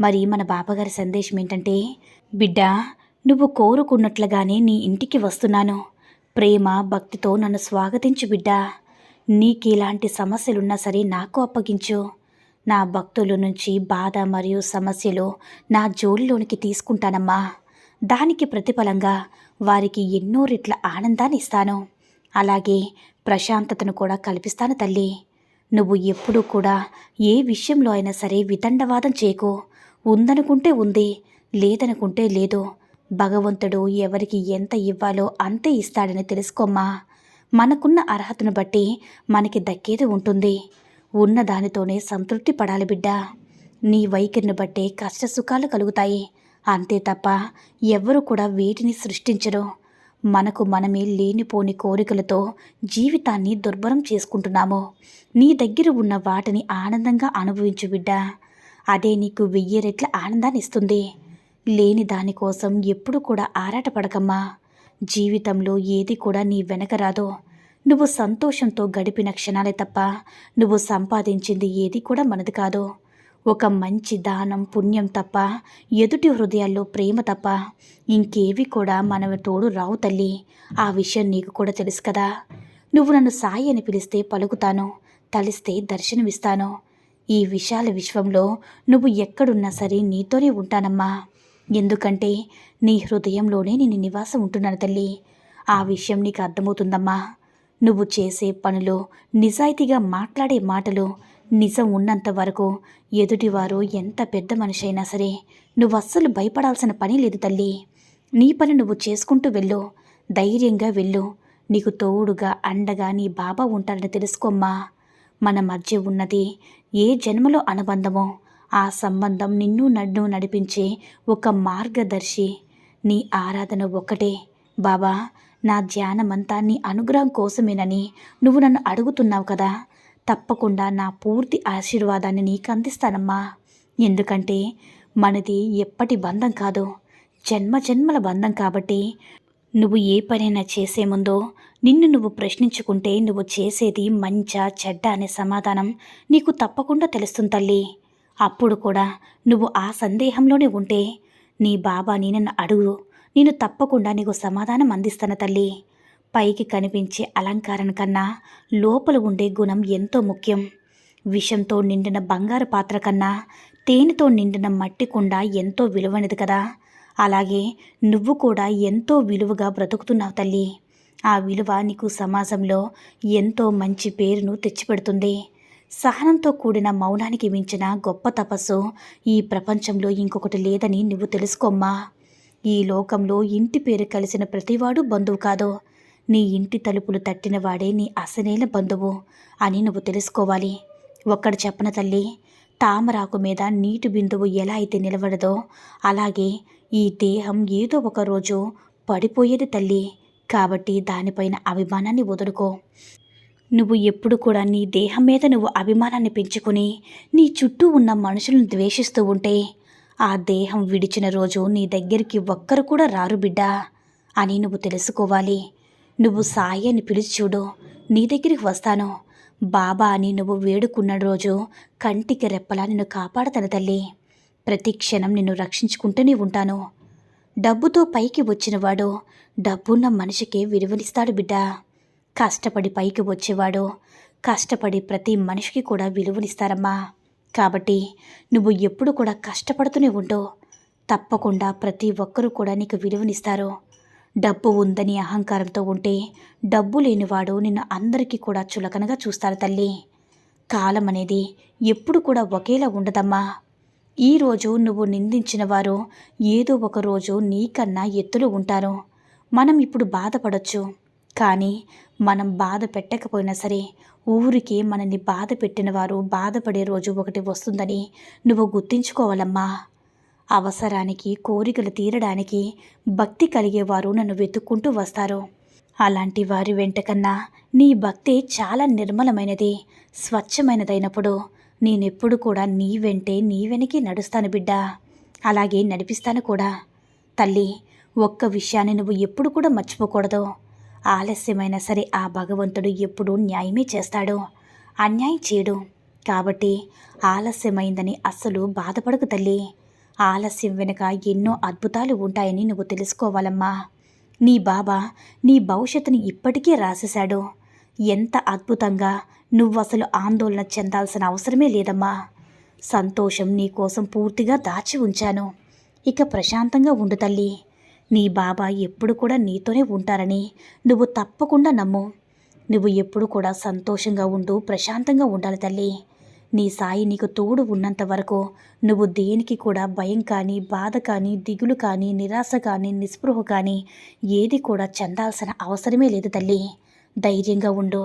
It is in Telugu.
మరి మన బాబాగారి సందేశం ఏంటంటే బిడ్డ నువ్వు కోరుకున్నట్లుగానే నీ ఇంటికి వస్తున్నాను. ప్రేమ భక్తితో నన్ను స్వాగతించు బిడ్డ. నీకు ఇలాంటి సమస్యలున్నా సరే నాకు అప్పగించు. నా భక్తుల నుంచి బాధ మరియు సమస్యలు నా జోలిలోనికి తీసుకుంటానమ్మా. దానికి ప్రతిఫలంగా వారికి ఎన్నో రెట్ల ఆనందాన్ని ఇస్తాను. అలాగే ప్రశాంతతను కూడా కల్పిస్తాను తల్లి. నువ్వు ఎప్పుడూ కూడా ఏ విషయంలో అయినా సరే వితండవాదం చేయకు. ఉందనుకుంటే ఉంది లేదనుకుంటే లేదు. భగవంతుడు ఎవరికి ఎంత ఇవ్వాలో అంతే ఇస్తాడని తెలుసుకోమ్మా. మనకున్న అర్హతను బట్టి మనకి దక్కేది ఉంటుంది. ఉన్న దానితోనే సంతృప్తి పడాలి బిడ్డ. నీ వైఖరిని బట్టే కష్టసుఖాలు కలుగుతాయి. అంతే తప్ప ఎవ్వరూ కూడా వీటిని సృష్టించరు. మనకు మనమే లేనిపోని కోరికలతో జీవితాన్ని దుర్భరం చేసుకుంటున్నాము. నీ దగ్గర ఉన్న వాటిని ఆనందంగా అనుభవించు బిడ్డ. అదే నీకు వెయ్యి రెట్ల ఆనందాన్ని ఇస్తుంది లేని దానికోసం ఎప్పుడు కూడా ఆరాటపడకమ్మా. జీవితంలో ఏది కూడా నీ వెనకరాదు నువ్వు సంతోషంతో గడిపిన క్షణాలే తప్ప నువ్వు సంపాదించింది ఏది కూడా మనది కాదు. ఒక మంచి దానం పుణ్యం తప్ప ఎదుటి హృదయాల్లో ప్రేమ తప్ప ఇంకేవి కూడా మన తోడు రావు తల్లి. ఆ విషయం నీకు కూడా తెలుసు కదా. నువ్వు నన్ను సాయి అని పిలిస్తే పలుకుతాను తలిస్తే దర్శనమిస్తాను. ఈ విశాల విశ్వంలో నువ్వు ఎక్కడున్నా సరే నీతోనే ఉంటానమ్మా. ఎందుకంటే నీ హృదయంలోనే నేను నివాసం ఉంటున్నాను తల్లి. ఆ విషయం నీకు అర్థమవుతుందమ్మా. నువ్వు చేసే పనులు నిజాయితీగా మాట్లాడే మాటలు నిజం ఉన్నంత వరకు ఎదుటివారు ఎంత పెద్ద మనిషి అయినా సరే నువ్వు అస్సలు భయపడాల్సిన పని లేదు తల్లి. నీ పని నువ్వు చేసుకుంటూ వెళ్ళు. ధైర్యంగా వెళ్ళు. నీకు తోడుగా అండగా నీ బాబా ఉంటాడని తెలుసుకోమ్మా. మన మధ్య ఉన్నది ఏ జన్మలో అనుబంధమో ఆ సంబంధం నిన్ను నన్ను నడిపించే ఒక మార్గదర్శి. నీ ఆరాధన ఒక్కటే. బాబా నా ధ్యానమంతా నీ అనుగ్రహం కోసమేనని నువ్వు నన్ను అడుగుతున్నావు కదా. తప్పకుండా నా పూర్తి ఆశీర్వాదాన్ని నీకు అందిస్తానమ్మా. ఎందుకంటే మనది ఎప్పటి బంధం కాదు. జన్మ జన్మల బంధం కాబట్టి నువ్వు ఏ పనైనా చేసే ముందో నిన్ను నువ్వు ప్రశ్నించుకుంటే నువ్వు చేసేది మంచా చెడ్డ అనే సమాధానం నీకు తప్పకుండా తెలుస్తుంది తల్లి. అప్పుడు కూడా నువ్వు ఆ సందేహంలోనే ఉంటే నీ బాబా నన్ను అడుగు. నేను తప్పకుండా నీకు సమాధానం అందిస్తాను తల్లి. పైకి కనిపించే అలంకారం కన్నా లోపల ఉండే గుణం ఎంతో ముఖ్యం. విషంతో నిండిన బంగారు పాత్ర కన్నా తేనెతో నిండిన మట్టి కుండ ఎంతో విలువైనది కదా. అలాగే నువ్వు కూడా ఎంతో విలువగా బ్రతుకుతున్నావు తల్లి. ఆ విలువ నీకు సమాజంలో ఎంతో మంచి పేరును తెచ్చిపెడుతుంది. సహనంతో కూడిన మౌనానికి మించిన గొప్ప తపస్సు ఈ ప్రపంచంలో ఇంకొకటి లేదని నువ్వు తెలుసుకోమ్మా. ఈ లోకంలో ఇంటి పేరు కలిసిన ప్రతివాడు బంధువు కాదు. నీ ఇంటి తలుపులు తట్టిన వాడే నీ అసలైన బంధువు అని నువ్వు తెలుసుకోవాలి. ఒక్కడు చెప్పన తల్లి తామరాకు మీద నీటి బిందువు ఎలా అయితే నిలబడదో అలాగే ఈ దేహం ఏదో ఒక రోజు పడిపోయేది తల్లి. కాబట్టి దానిపైన అభిమానాన్ని వదులుకో. నువ్వు ఎప్పుడు కూడా నీ దేహం మీద నువ్వు అభిమానాన్ని పెంచుకుని నీ చుట్టూ ఉన్న మనుషులను ద్వేషిస్తూ ఉంటే ఆ దేహం విడిచిన రోజు నీ దగ్గరికి ఒక్కరు కూడా రారు బిడ్డా అని నువ్వు తెలుసుకోవాలి. నువ్వు సాయి అని పిలిచి చూడు నీ దగ్గరికి వస్తాను. బాబా అని నువ్వు వేడుకున్న రోజు కంటికి రెప్పలా నిన్ను కాపాడతాను తల్లి. ప్రతి క్షణం నిన్ను రక్షించుకుంటూనే ఉంటాను. డబ్బుతో పైకి వచ్చినవాడు డబ్బున్న మనిషికి విలువనిస్తాడు బిడ్డ. కష్టపడి పైకి వచ్చేవాడు కష్టపడి ప్రతి మనిషికి కూడా విలువనిస్తారమ్మా కాబట్టి నువ్వు ఎప్పుడు కూడా కష్టపడుతూనే ఉండు. తప్పకుండా ప్రతి ఒక్కరూ కూడా నీకు విలువనిస్తారు డబ్బు ఉందని అహంకారంతో ఉంటే డబ్బు లేనివాడు నిన్ను అందరికీ కూడా చులకనగా చూస్తారు తల్లి. కాలం అనేది ఎప్పుడు కూడా ఒకేలా ఉండదమ్మా. ఈరోజు నువ్వు నిందించిన వారు ఏదో ఒక రోజు నీకన్నా ఎత్తులో ఉంటారు. మనం ఇప్పుడు బాధపడచ్చు. కానీ మనం బాధ పెట్టకపోయినా సరే ఊరికి మనల్ని బాధ పెట్టిన వారు బాధపడే రోజు ఒకటి వస్తుందని నువ్వు గుర్తించుకోవాలమ్మా. అవసరానికి కోరికలు తీరడానికి భక్తి కలిగేవారు నన్ను వెతుక్కుంటూ వస్తారు. అలాంటి వారి వెంట కన్నా నీ భక్తి చాలా నిర్మలమైనది స్వచ్ఛమైనదైనప్పుడు నేనెప్పుడు కూడా నీ వెంటే నీ వెనకే నడుస్తాను బిడ్డ. అలాగే నడిపిస్తాను కూడా. తల్లి ఒక్క విషయాన్ని నువ్వు ఎప్పుడు కూడా మర్చిపోకూడదు. ఆలస్యమైనా సరే ఆ భగవంతుడు ఎప్పుడూ న్యాయమే చేస్తాడు. అన్యాయం చేయడు. కాబట్టి ఆలస్యమైందని అస్సలు బాధపడకు తల్లి. ఆలస్యం వెనుక ఎన్నో అద్భుతాలు ఉంటాయని నువ్వు తెలుసుకోవాలమ్మా. నీ బాబా నీ భవిష్యత్తుని ఇప్పటికే రాసేశాడు. ఎంత అద్భుతంగా నువ్వు అసలు ఆందోళన చెందాల్సిన అవసరమే లేదమ్మా. సంతోషం నీ కోసం పూర్తిగా దాచి ఉంచాను. ఇక ప్రశాంతంగా ఉండు తల్లి. నీ బాబా ఎప్పుడు కూడా నీతోనే ఉంటారని నువ్వు తప్పకుండా నమ్ము. నువ్వు ఎప్పుడు కూడా సంతోషంగా ఉండు ప్రశాంతంగా ఉండాలి తల్లి. నీ సాయి నీకు తోడు ఉన్నంత వరకు నువ్వు దేనికి కూడా భయం కానీ బాధ కానీ దిగులు కానీ నిరాశ కానీ నిస్పృహ కానీ ఏది కూడా చెందాల్సిన అవసరమే లేదు తల్లి. ధైర్యంగా ఉండు.